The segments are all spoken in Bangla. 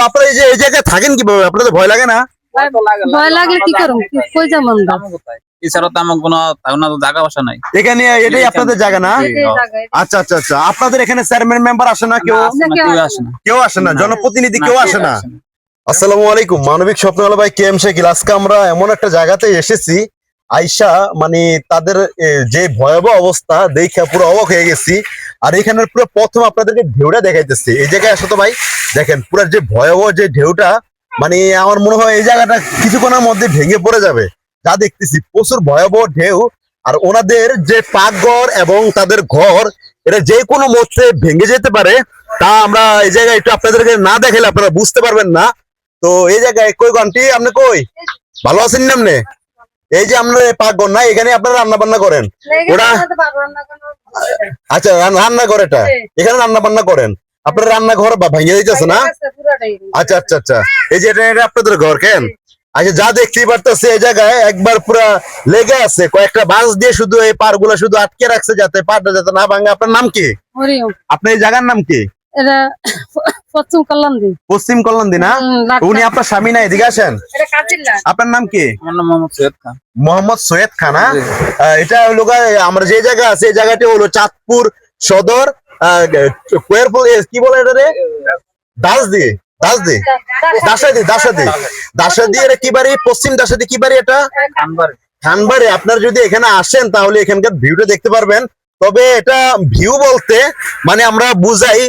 আপনারা এই যে এই জায়গায় থাকেন কীভাবে? আপনাদের ভয় লাগে না? ভয় লাগলে কি করুম কি- কই যাম আমরা? এছাড়া তো আমার কোনো জায়গা বাসা নাই। এখানে এটাই আপনাদের জায়গা না? আচ্ছা আচ্ছা আচ্ছা। আপনাদের এখানে চেয়ারম্যান মেম্বার আসে না কেউ? আসে না, কেউ আসে না। কেউ আসে না? না। জনপ্রতিনিধি কেউ আসে না? আসসালামু আলাইকুম। মানবিক স্বপ্নওয়ালা ভাই কে এম শেখিল আজকে আমরা এমন একটা জায়গাতে এসেছি আইসা মানে তাদের যে ভয়াবহ অবস্থা দেখে পুরো অবাক হয়ে গেছি। আর এখানের পুরো প্রথম আপনাদেরকে ঢেউটা দেখাইতেছি। এই জায়গায় আসো তো ভাই। দেখেন পুরো যে ভয়াবহ যে ঢেউটা মানে আমার মনে হয় এই জায়গাটা কিছুক্ষণের মধ্যে ভেঙে পড়ে যাবে। যা দেখতেছি প্রচুর ভয়াবহ ঢেউ আর ওনাদের যে পাকঘর এবং তাদের ঘর এটা যে কোনো মুহূর্তে ভেঙে যেতে পারে। তা আমরা এই জায়গায় একটু আপনাদেরকে না দেখালে আপনারা বুঝতে পারবেন না। তো এই জায়গায় কই গন্টি আপনি কই? ভালো আছেন না আপনি? এই যে আপনার পাকঘর না এখানে আপনারা রান্না বান্না করেন ওরা- আচ্ছা রান- রান্না করে এটা? এখানে রান্না বান্না করেন? আপনারা রান্নাঘর বা ভেঙে দিতেছে না? আচ্ছা আচ্ছা আচ্ছা। এই যে এটা এটা আপনাদের ঘর কেন? আচ্ছা যা দেখতেই পারতেছে এই জায়গায় একবার পুরা লেগে আছে। কয়েকটা বাঁশ দিয়ে শুধু এই পারগুলা শুধু আটকে রাখছে যাতে পারটা যাতে না ভাঙে। আপনার নাম কি? আপনার এই জায়গার নাম কি? এটা পশ্চিম পশ্চিম উনি আপনার স্বামী না এদিকে আসেন? আপনার নাম কি? মোহাম্মদ সৈয়দ খান। মোহাম্মদ সৈয়দ খান হ্যাঁ? আহ, এটা হলো আমরা যে জায়গা আছে এই জায়গাটি হলো চাঁদপুর সদর। কি বলে এটা রে দাস দিয়ে। দাস দিয়ে দাসাদি দাসাদি দাসাদি এটা কি বাড়ি? পশ্চিম দাসাদি কি বাড়ি এটা? খানবাড়ি। আপনার যদি এখানে আসেন তাহলে এখানকার ভিউটা দেখতে পারবেন। তবে এটা ভিউ বলতে মানে আমরা বুঝাই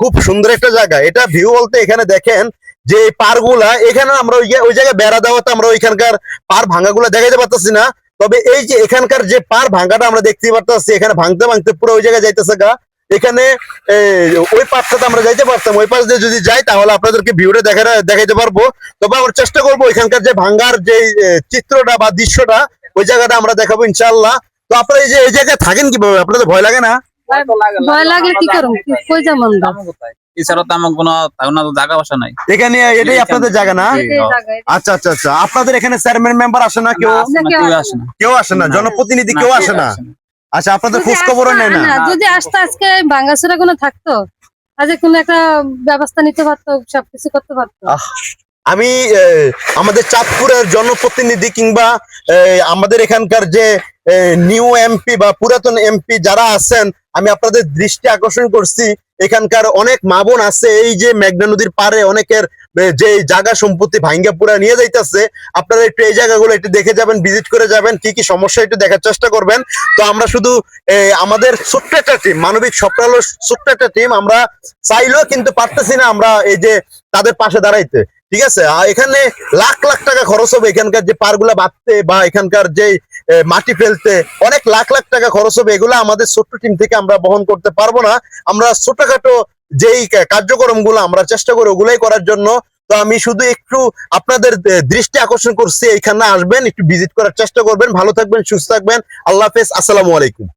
খুব সুন্দর একটা জায়গা। এটা ভিউ বলতে এখানে দেখেন যে পারগুলা এখানে আমরা ওই জায়গায় বেড়া দেওয়াতে আমরা ওইখানকার পার ভাঙাগুলা দেখাইতে পারতেছি না। তবে এই যে এখানকার যে পার ভাঙাটা আমরা দেখতে পারতেছি এখানে ভাঙতে ভাঙতে পুরো ওই জায়গায় যাইতেছে গা। এখানে ওই পাশটাতে আমরা যাইতে পারতাম। ওই পাশ দিয়ে যদি যাই তাহলে আপনাদেরকে ভিউটা দেখা দেখাইতে পারব। তবে আমরা চেষ্টা করব এখানকার যে ভাঙ্গার যে চিত্রটা বা দৃশ্যটা ওই জায়গাটা আমরা দেখাবো ইনশাল্লাহ তো আপনারা এই যে এই জায়গায় থাকেন কীভাবে? আপনাদের ভয় লাগে না? ভয় লাগলে কি করুম? কই যাম এছাড়া তো আমার কোনো জায়গা বাসা নাই। এখানে এটাই আপনাদের জায়গা না? আচ্ছা আচ্ছা আচ্ছা। আপনাদের এখানে চেয়ারম্যান মেম্বার আসে না কেউ? আসে না, কেউ আসে না। কেউ আসে না? না। জনপ্রতিনিধি কেউ আসে না। আচ্ছা আপনাদের খোঁজ খবর নেই না? যদি আসতো আজকে ভাঙ্গাচুরা কোনো থাকতো? আজকে কোনো একটা ব্যবস্থা নিতে পারতো সবকিছু করতে পারতো? আমি আমাদের চাঁদপুরের জনপ্রতিনিধি কিংবা আমাদের এখানকার যে নিউ এমপি বা পুরাতন এমপি যারা আছেন, আমি আপনাদের দৃষ্টি আকর্ষণ করছি। এখানকার অনেক মা বোন আছে, এই যে মেঘনা নদীর পারে অনেকের যে জায়গা সম্পত্তি ভাঙ্গা পুরা নিয়ে যাইতেছে, আপনারা একটু এই জায়গাগুলো একটু দেখে যাবেন ভিজিট করে যাবেন, কি কি সমস্যা একটু দেখার চেষ্টা করবেন। তো আমরা শুধু আমাদের ছোট্ট একটা টিম মানবিক সপ্তাহ ছোট্ট একটা টিম আমরা চাইলেও কিন্তু পারতেছি না আমরা এই যে তাদের পাশে দাঁড়াইতে। ঠিক আছে? এখানে লাখ লাখ টাকা খরচ হবে এখানকার যে পারগুলা বাঁধতে বা এখানকার যে মাটি ফেলতে। অনেক লাখ লাখ টাকা খরচ হবে। এগুলো আমাদের ছোট্ট টিম থেকে আমরা বহন করতে পারব না। আমরা ছোটখাটো যেই কা- কার্যক্রমগুলো আমরা চেষ্টা করি ওগুলাই করার জন্য। তো আমি শুধু একটু আপনাদের দৃষ্টি আকর্ষণ করছি। এইখানে আসবেন, একটু ভিজিট করার চেষ্টা করবেন। ভালো থাকবেন, সুস্থ থাকবেন। আল্লাহ হাফেজ। আসসালামু আলাইকুম।